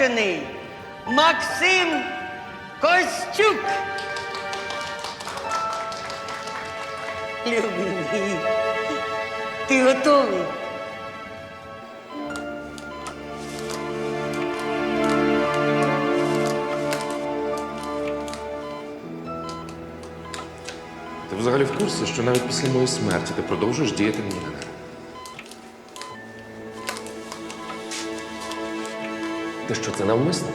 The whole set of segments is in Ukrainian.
неперевершений Максим Костюк. Любий ти готовий? Ти взагалі в курсі, що навіть після моєї смерті ти продовжуєш діяти на нерви? Ти що, це навмисно?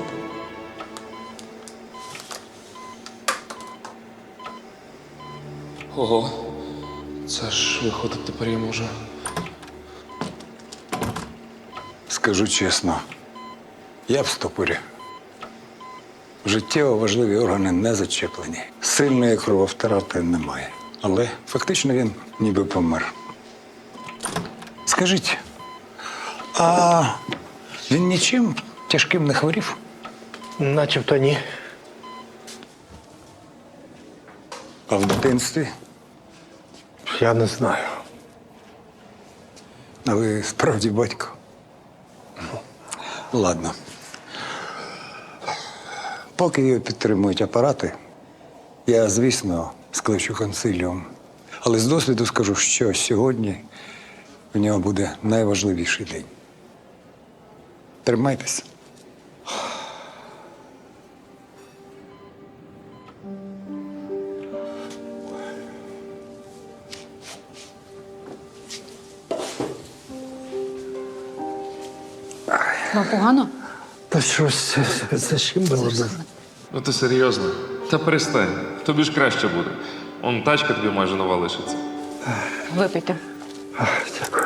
Ого, це ж виходить тепер я можу. Скажу чесно, я в стопорі. Життєво важливі органи не зачеплені. Сильної крововтрати немає. Але фактично він ніби помер. Скажіть, а він нічим тяжким не хворів? Начебто ні. А в дитинстві? Я не знаю. А ви справді батько? Ладно. Поки його підтримують апарати, я, звісно, скличу консиліум. Але з досвіду скажу, що сьогодні у нього буде найважливіший день. Тримайтеся. Вам погано? Та щось за чим було б? Ну ти серйозно? Та перестань. Тобі ж краще буде. Он тачка тобі майже нова лишиться. Випийте. Дякую.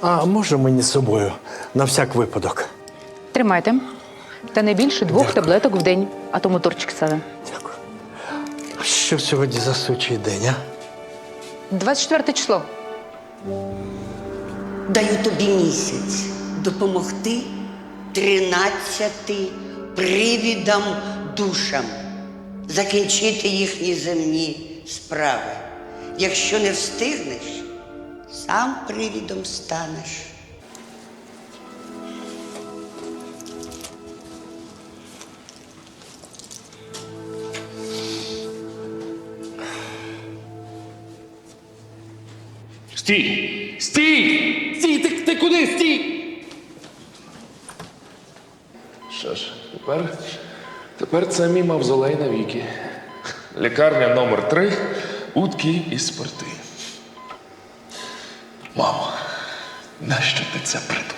А може мені з собою на всяк випадок? Тримайте. Та не більше двох таблеток в день, а то моторчик сяде. Що сьогодні за сучий день, а? 24 число. Даю тобі місяць допомогти тринадцяти привідам душам закінчити їхні земні справи. Якщо не встигнеш, сам привідом станеш. Стій! Стій! Стій! Ти, ти куди? Стій! Що ж, тепер, тепер це мій мавзолей навіки. Лікарня номер 3 утки і спорти. Мамо, нащо ти це придумала?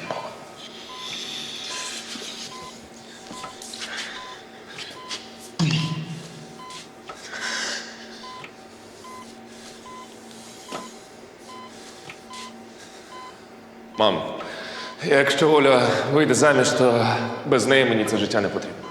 Мам, якщо Оля вийде заміж, то без неї мені це життя не потрібно.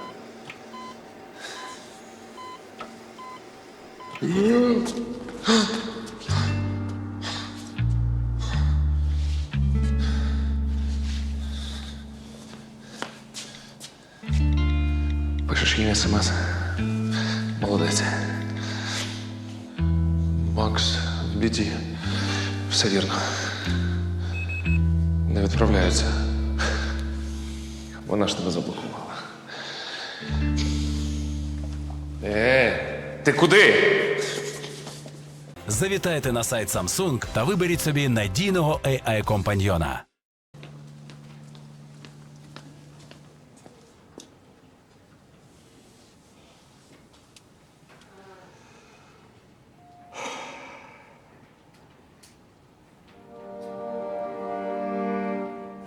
Ти куди? Завітайте на сайт Samsung та виберіть собі надійного AI-компаньйона.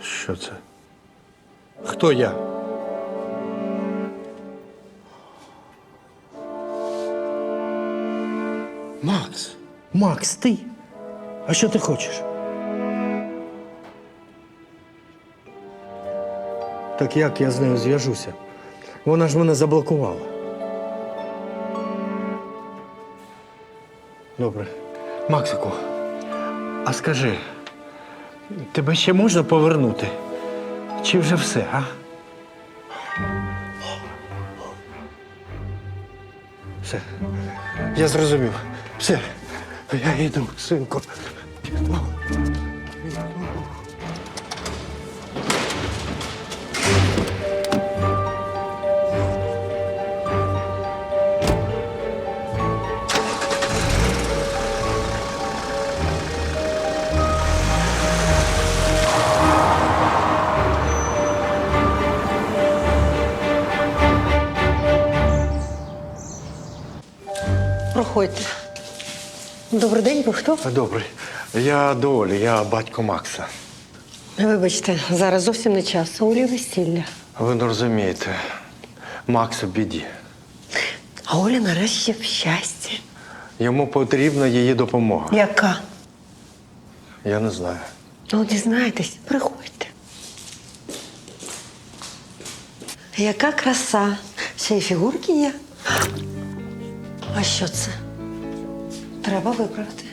Що це? Хто я? Макс. Макс, ти? А що ти хочеш? Так як я з нею зв'яжуся? Вона ж мене заблокувала. Добре. Максику, а скажи, тебе ще можна повернути? Чи вже все, а? Все. Я зрозумів. Все. Я йду, синку. Проходьте. Добрий день, ви хто? Добре. Я до Олі, я батько Макса. Вибачте, зараз зовсім не час. Олі весілля. Ви не розумієте, Макс у біді. А Оля нарешті в щасті. Йому потрібна її допомога. Яка? Я не знаю. Ну, дізнайтесь, приходьте. Яка краса. Ще й фігурки є. А що це? Треба виправити.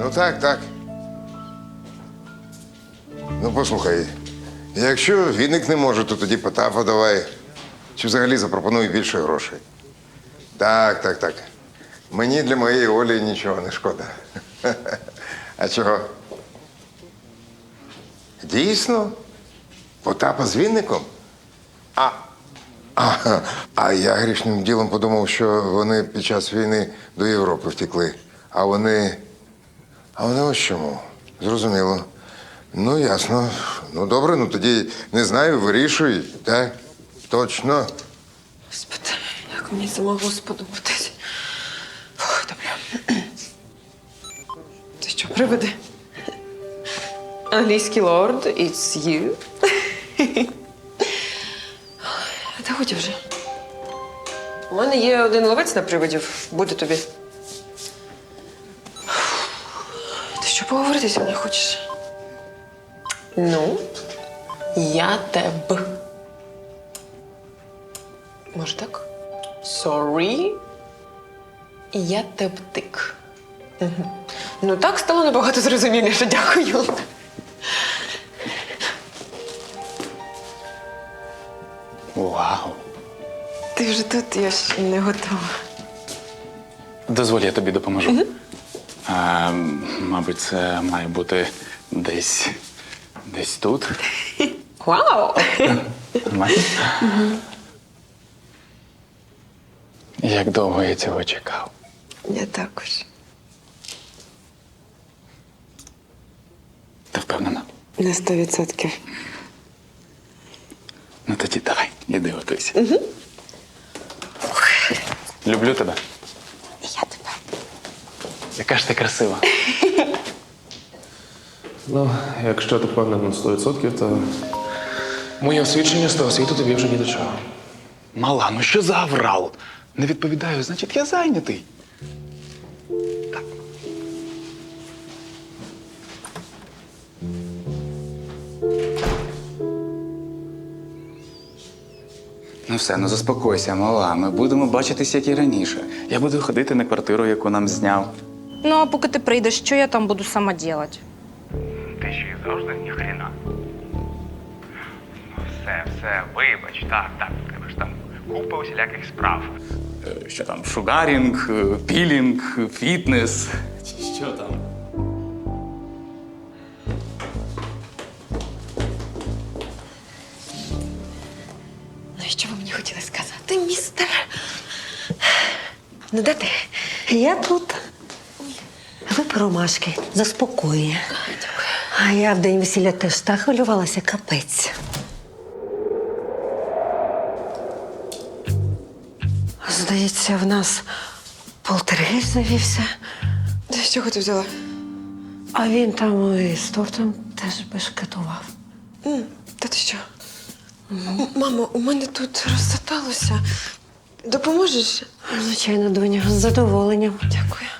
Ну так, так. Ну, послухай, якщо Вінник не може, то тоді Потапа давай. Чи взагалі запропонуй більше грошей. Так, так, так. Мені для моєї Олі нічого не шкода. А чого? Дійсно? Потапа з Вінником? А, а, а я грішним ділом подумав, що вони під час війни до Європи втекли. А вони. А вони ось чому? Зрозуміло. Ну, ясно. Ну, добре, ну тоді не знаю, вирішуй, так? Точно. Господи, як мені самого сподобатись. Фух, добре. Ти що, приведи? Англійський лорд, it's you. Годі вже. У мене є один ловець на привидів. Буде тобі. Ти що поговорити зі мною хочеш? Ну, я тебе. Може так? Sorry. Я тептик. Угу. Ну так стало набагато зрозуміліше, дякую. Тут, я ще не готова. Дозволь, я тобі допоможу. А, мабуть, це має бути десь. десь тут. Вау! Нормально? Як довго я цього чекав. Я також. Ти впевнена? На сто відсотків. Ну тоді давай, іди готуйся. Люблю тебе. Я тебе. Яка ж ти красива. Ну, якщо ти впевнений на 100%, то моє освідчення з того світу тобі вже ні до чого. Мала, ну що за аврал? Не відповідаю, значить, я зайнятий. Все, ну заспокойся, мала. Ми будемо бачитись, як і раніше. Я буду ходити на квартиру, яку нам зняв. Ну, а поки ти прийдеш, що я там буду сама делать? Ти ще й завжди ніхрена. Ну, все, все, вибач, так, так, в тебе ж там купа усіляких справ. Е, Що там, шугарінг, е, пілінг, фітнес. Чи що там? Ну, де ти? Я тут. Випи ромашки, заспокоює. А я в день весілля теж так хвилювалася, капець. Здається, в нас полтергейст завівся. З чого ти взяла? А він там і з тортом теж бешкетував. Та ти що? Мамо, у мене тут розсаталося. Допоможеш? Звичайно, доню, з задоволенням. Дякую.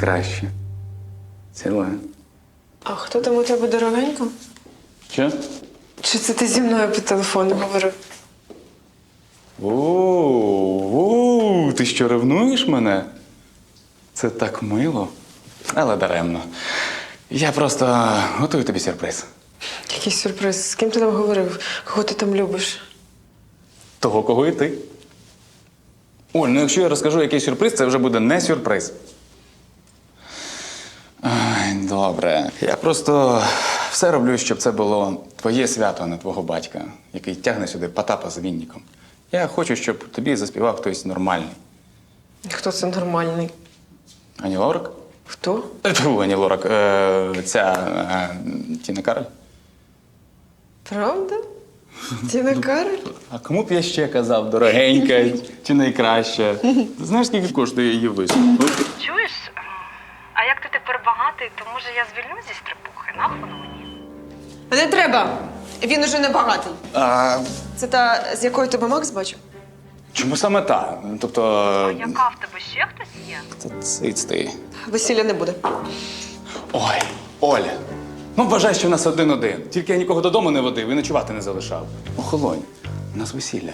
Найкраща. Цілую. А хто там у тебе дорогенько? Що? Чи це ти зі мною по телефону говорив? Оу, ти що ревнуєш мене? Це так мило, але даремно. Я просто готую тобі сюрприз. Який сюрприз. З ким ти там говорив? Кого ти там любиш? Того, кого і ти. Оль, ну якщо я розкажу який сюрприз, це вже буде не сюрприз. Добре. Я просто все роблю, щоб це було твоє свято, а не твого батька, який тягне сюди Потапа з Вінником. Я хочу, щоб тобі заспівав хтось нормальний. Хто це нормальний? Ані Лорак? Хто? Е, Тьфу, Ані Лорак. Е, ця е, Тіна Кароль. Правда? Тіна Кароль? А кому б я ще казав, дорогенька чи найкраща? Знаєш, скільки коштує її виступ? Чуєш? А як ти тепер багатий, то може я звільнюсь зі стрибухи? Нахуй воно мені? Не треба! Він уже не багатий. А Це та, з якою тебе Макс бачив? чому саме та? Тобто. А Яка в тебе ще хтось є? Це циць ти. Весілля не буде. Ой, Оля. Ну, вважай, що в нас один-один. Тільки я нікого додому не водив і ночувати не залишав. Охолонь, у нас весілля.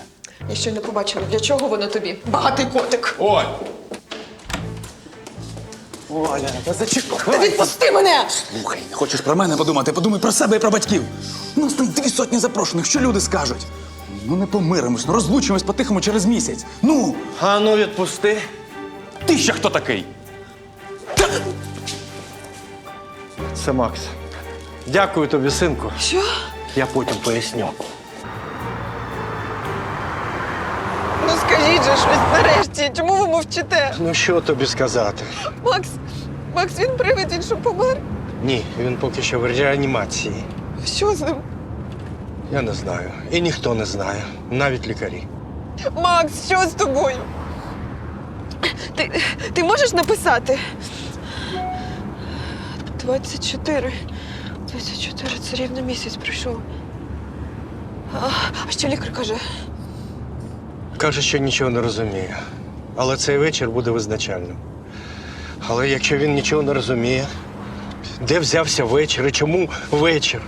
Я ще не побачила, для чого воно тобі? Багатий котик. Оль! Оля, та зачекай. Та відпусти мене! Слухай, не хочеш про мене подумати, подумай про себе і про батьків. У нас там дві сотні запрошених, що люди скажуть? Ну не помиримось, ну розлучимось по-тихому через місяць. Ну, А ну відпусти. ти ще хто такий? Це Макс. Дякую тобі, синку. Що? Я потім поясню. Ну скажіть же щось нарешті. Чому мовчите? Ну що тобі сказати? Макс, Макс, він привид, він що помер? Ні, він поки що в реанімації. Що з ним? Я не знаю. І ніхто не знає, навіть лікарі. Макс, що з тобою? Ти, ти можеш написати? 24. 24, це рівно місяць пройшов. А, а що лікар каже? Каже, що нічого не розуміє. Але цей вечір буде визначальним. Але якщо він нічого не розуміє, де взявся вечір і чому вечір?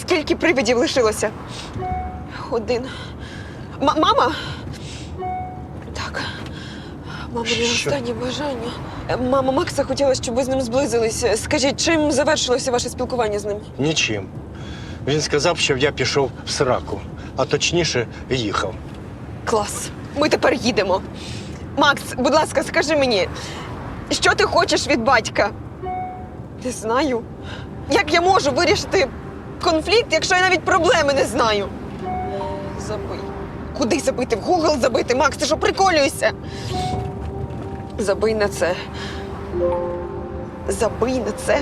Скільки привидів лишилося? Один. М- мама? Так. Мамине Що? останнє бажання. Е, Мама Макса хотіла, щоб ви з ним зблизилися. Скажіть, чим завершилося ваше спілкування з ним? Нічим. Він сказав, щоб я пішов в сраку, а точніше їхав. Клас. Ми тепер їдемо. Макс, будь ласка, скажи мені, що ти хочеш від батька? Не знаю. Як я можу вирішити конфлікт, якщо я навіть проблеми не знаю? Забий. Куди забити? В Google забити? Макс, ти що приколюєшся? Забий на це. Забий на це.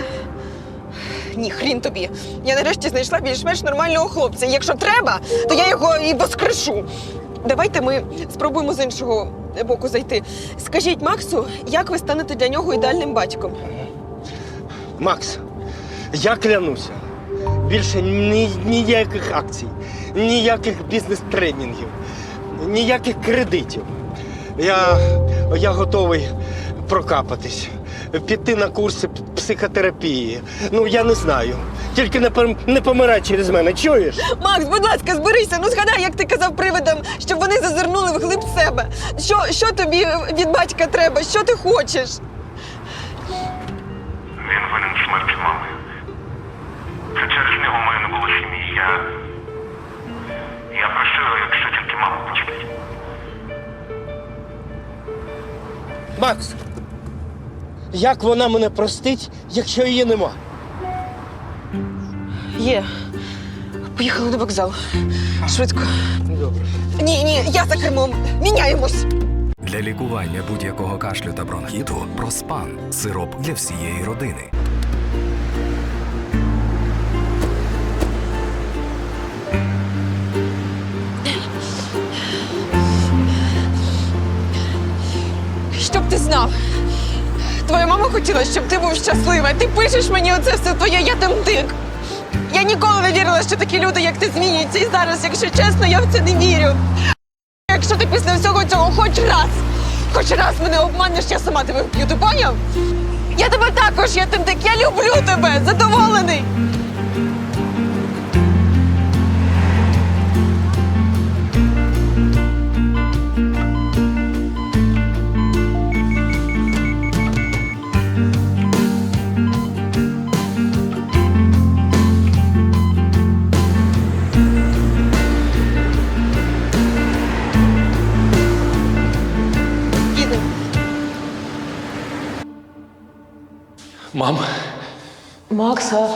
Ні, хрін тобі. Я нарешті знайшла більш-менш нормального хлопця. І Якщо треба, то я його і воскрешу. Давайте ми спробуємо з іншого боку зайти. Скажіть Максу, як ви станете для нього ідеальним батьком? Макс, я клянуся. Більше ні, ніяких акцій, ніяких бізнес-тренінгів, ніяких кредитів. Я, я готовий прокапатись, піти на курси психотерапії. Ну, я не знаю. Тільки не, пом- не помирай через мене, чуєш? Макс, будь ласка, зберися. Ну згадай, як ти казав привидам, щоб вони зазирнули в глиб себе. Що, що тобі від батька треба? Що ти хочеш? Він винен в смерті мами. Це через нього в мене не було сім'ї. Я. Я просив, якщо тільки мама пустить. Макс, як вона мене простить, якщо її нема? Є. Поїхали на вокзал. Швидко. Добре. Ні, ні, я за кермом. Міняємось. Для лікування будь-якого кашлю та бронхіту Проспан сироп для всієї родини. Щоб ти знав. Твоя мама хотіла, щоб ти був щасливий. Ти пишеш мені оце все твоє, я там тик. Я ніколи не вірила, що такі люди, як ти, змінюються. І зараз, якщо чесно, я в це не вірю. Якщо ти після всього цього хоч раз, хоч раз мене обманеш, я сама тебе вб'ю, ти поняв? Я тебе також, я тим дик, я люблю тебе, задоволений. Мам, Макса,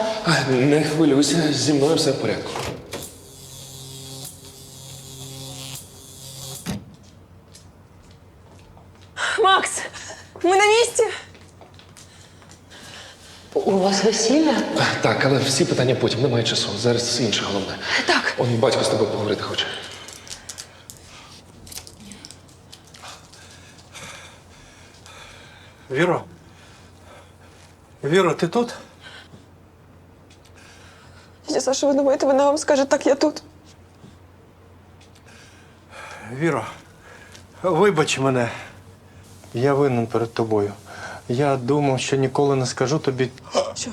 не хвилюйся, зі мною все в порядку. Макс, ми на місці. у вас весілля? Так, але всі питання потім, немає часу. Зараз інше головне. Так. Он батько з тобою поговорити хоче. Віро. Віро, ти тут? Я Саша, ви думаєте, вона вам скаже, так я тут. Віро, вибач мене. Я винен перед тобою. Я думав, що ніколи не скажу тобі. Що?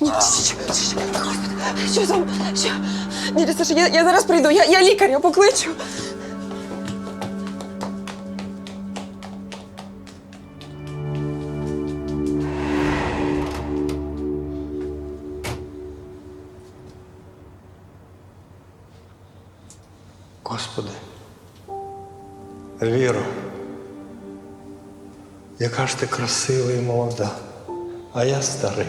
Ні, що, що, що, що там? Що? Ні, Саша, я, я зараз прийду, я, я лікаря покличу. Господи. Віро. Яка ж ти красива і молода, а я старий.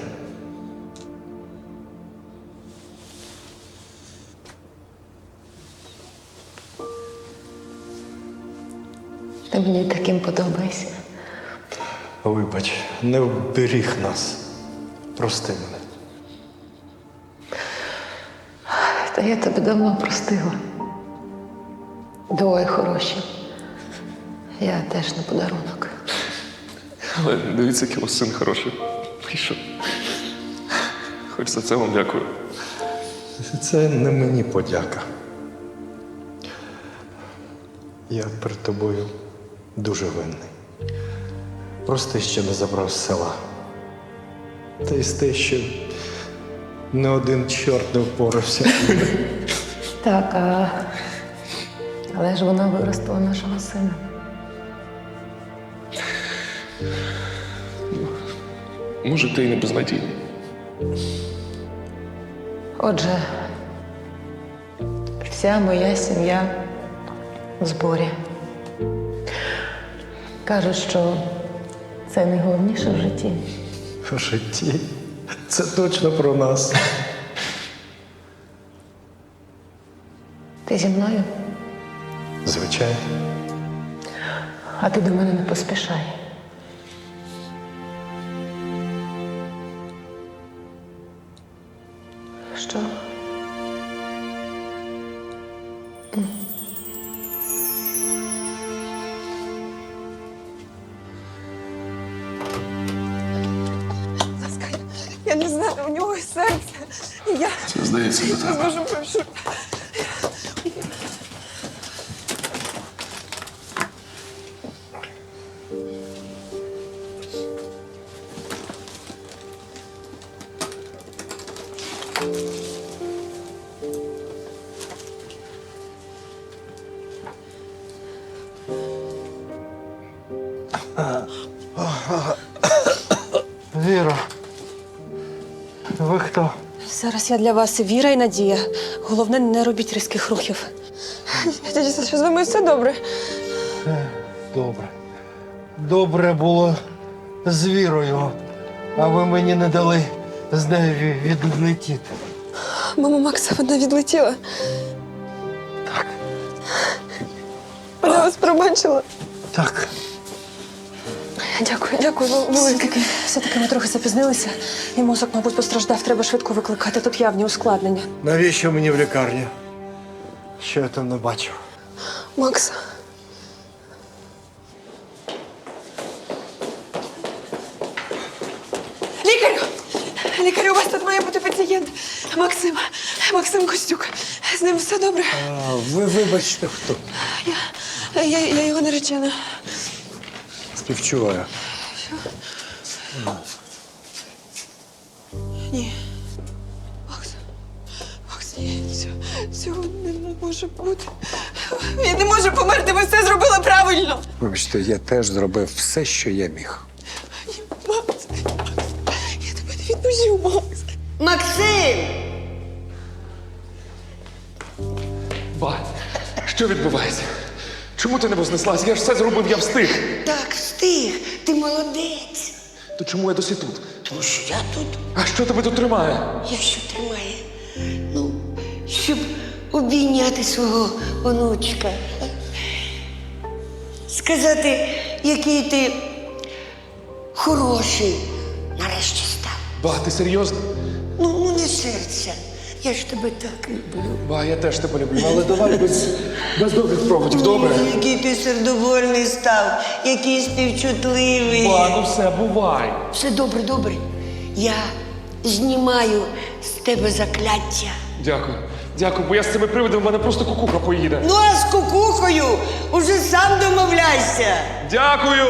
Ти мені таким подобаєшся. Вибач, не вберіг нас. Прости мене. Та я тебе давно простила. Двоє хороші. Я теж на подарунок. Але дивіться, який у вас син хороший. І що? Хоч за це вам дякую. Це не мені подяка. Я перед тобою дуже винний. Просто ще не забрав з села. Та й з те, що не один чорт не впорався. Так, а... але ж вона виростила нашого сина. Може, ти і не безнадійний. Отже, вся моя сім'я в зборі. Кажуть, що це найголовніше в житті. В житті. Це точно про нас. Ти зі мною, Звичайно. а ти до мене не поспішай. Що? Я не знаю, у нього серце. І Я Це здається до не тебе. можу Віра. Ви хто? Зараз я для вас віра і надія. Головне, не робіть різких рухів. Дядя Саша, з вами все добре. Добре. Добре було з вірою, а ви мені не дали з нею відлетіти. Мама Макса, вона відлетіла. пробачила. Так. Дякую, дякую. ви велике. Все-таки ми трохи запізнилися, і мозок, мабуть, постраждав. Треба швидко викликати. Тут явні ускладнення. Навіщо мені в лікарні? Що я там не бачив? Макс. Лікарю! Лікарю, у вас тут має бути пацієнт. Максим. Максим Костюк. З ним все добре. А, ви вибачте, хто? Я, я, я його наречена. Співчуваю. Ні. Макс, Макс, ні, цього, цього не може бути. Він не може померти, ви все зробили правильно. Вибачте, я теж зробив все, що я міг. Макс, Макс, я тебе не відпущу, Макс. Максим! Ба, що відбувається? Чому ти не вознеслась? Я ж все зробив, я встиг. Так, встиг, ти молодець. То чому я досі тут? Тому що я тут, А що тебе тут тримає? якщо тримає, ну, щоб обійняти свого онучка. Сказати, який ти хороший нарешті став. Ба, ти серйозно? Ну, ну не серця. Я ж тебе так люблю. Ба, я теж тебе люблю, але давай без, без довгих проводів, добре? Ой, Який ти сердобольний став, який співчутливий. Ба, ну все, бувай. Все добре, добре. Я знімаю з тебе закляття. Дякую. Дякую, бо я з цими привидами в мене просто кукуха поїде. Ну а з кукухою уже сам домовляйся. Дякую!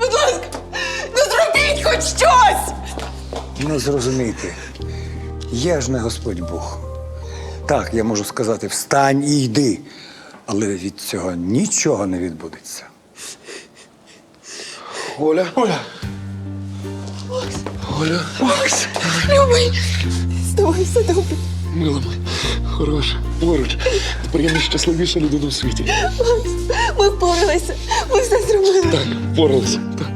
Будь ласка, ну зробіть хоч щось! Не зрозумійте. Я ж не Господь Бог. Так, я можу сказати, встань і йди. Але від цього нічого не відбудеться. Оля. Оля. Оля. Макс. Любий, з тобою все добре. Мила моя, хороша, поруч. Тепер я найщасливіша людина у світі. Макс, ми впоралися, ми все зробили. Так, впоралися. Так.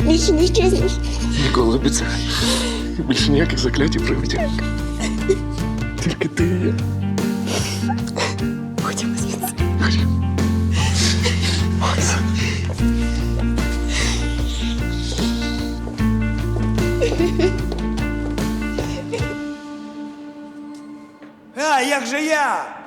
Більше не щезнеш. Ніколи обіцяю. Більше ніяких заклятів привидів. Тільки ти і я. Ходімо звідси. А як же я?